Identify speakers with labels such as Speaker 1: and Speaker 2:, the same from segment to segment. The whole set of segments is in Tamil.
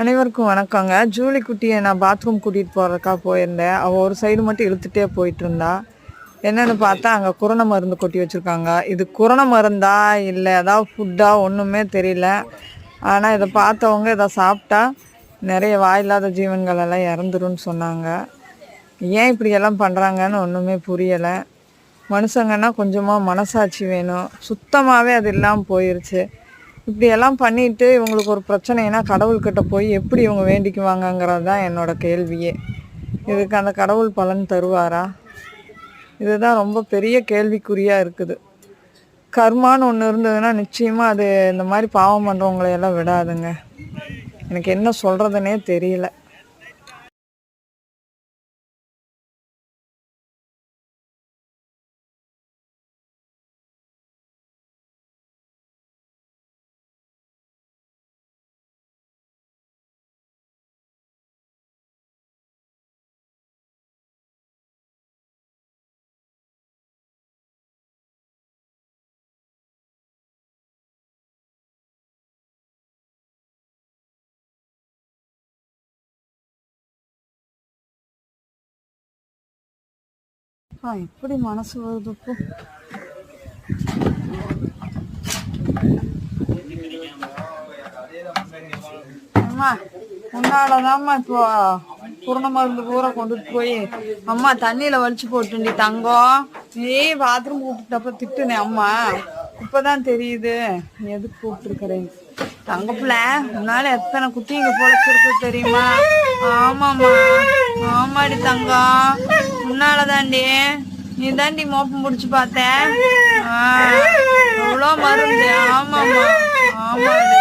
Speaker 1: அனைவருக்கும் வணக்கங்க. ஜூலி குட்டியை நான் பாத்ரூம் கூட்டிகிட்டு போகிறக்கா போயிருந்தேன். அவள் ஒரு சைடு மட்டும் இழுத்துட்டே போயிட்டு இருந்தா. என்னன்னு பார்த்தா அங்கே குரண மருந்து கொட்டி வச்சுருக்காங்க. இது குரண மருந்தா இல்லை ஏதாவது ஃபுட்டா ஒன்றுமே தெரியல. ஆனால் இதை பார்த்தவங்க இதை சாப்பிட்டா நிறைய வாயில்லாத ஜீவன்கள் எல்லாம் இறந்துருன்னு சொன்னாங்க. ஏன் இப்படியெல்லாம் பண்ணுறாங்கன்னு ஒன்றுமே புரியலை. மனுஷங்கன்னா கொஞ்சமாக மனசாட்சி வேணும். சுத்தமாகவே அது இல்லாமல் போயிருச்சு. இப்படி எல்லாம் பண்ணிட்டு இவங்களுக்கு ஒரு பிரச்சனைனா கடவுள்கிட்ட போய் எப்படி இவங்க வேண்டிக்குவாங்கங்கிறது தான் என்னோட கேள்வியே. இதுக்கு அந்த கடவுள் பலன் தருவாரா? இதுதான் ரொம்ப பெரிய கேள்விக்குறியாக இருக்குது. கர்மான்னு ஒன்று இருந்ததுன்னா நிச்சயமாக அது இந்த மாதிரி பாவம் பண்ணுறவங்களையெல்லாம் விடாதுங்க. எனக்கு என்ன சொல்கிறதுனே தெரியல. ஆ எப்படி மனசு வருது இப்போ அம்மா உன்னாலதாம்மா இப்போ குருண மருந்து பூரா கொண்டுட்டு போய் அம்மா தண்ணியில வலிச்சு போட்டுண்டி தங்கம் நீ பாத்ரூம் கூப்பிட்டப்ப திட்டுனே அம்மா. இப்பதான் தெரியுது நீ எதுக்கு கூப்பிட்டுருக்கிறேன் தங்கப்புல உன்னால எத்தனை குட்டிங்க பொழைச்சிருக்கு தெரியுமா? ஆமாம்மா. ஆமாடி தங்கம் உன்னாலதாண்டி. நீ தாண்டி மோப்பம் பிடிச்சி பார்த்த. எவ்வளோ மருந்து. ஆமாம்மா. ஆமாடி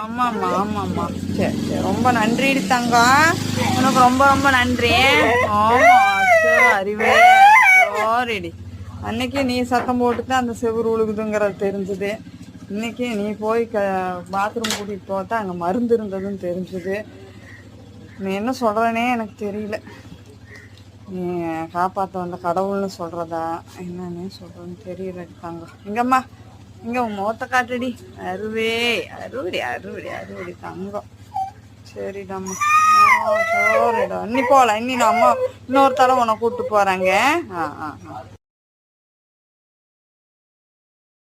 Speaker 1: ஆமாம்மா ஆமாம்மா. சரி சரி ரொம்ப நன்றிடி தங்கம் உனக்கு ரொம்ப ரொம்ப நன்றி. ஆமா அறிவே. சாரிடி. அன்னைக்கு நீ சத்தம் போட்டு தான் அந்த செவுரு உழுகுதுங்கிறது தெரிஞ்சுது. இன்னைக்கு நீ போய் க பாத்ரூம் கூட்டிகிட்டு போத்தா அங்கே மருந்து இருந்ததுன்னு தெரிஞ்சுது. நீ என்ன சொல்கிறனே எனக்கு தெரியல. நீ காப்பாற்ற வந்த கடவுள்னு சொல்கிறதா என்னன்னு சொல்கிறேன்னு தெரியல தங்கம் இங்கம்மா இங்கே உன் முகத்தை காட்டுடி. அறுவே அறுவடி அறுவடி அறுவடி தங்கம். சரிடாம்மா. ஆ சரிடா. இன்னி போகலாம் இன்னி நான் அம்மா இன்னொரு தடவை உன்னை கூப்பிட்டு போகிறாங்க ஆ ஆ ஆ.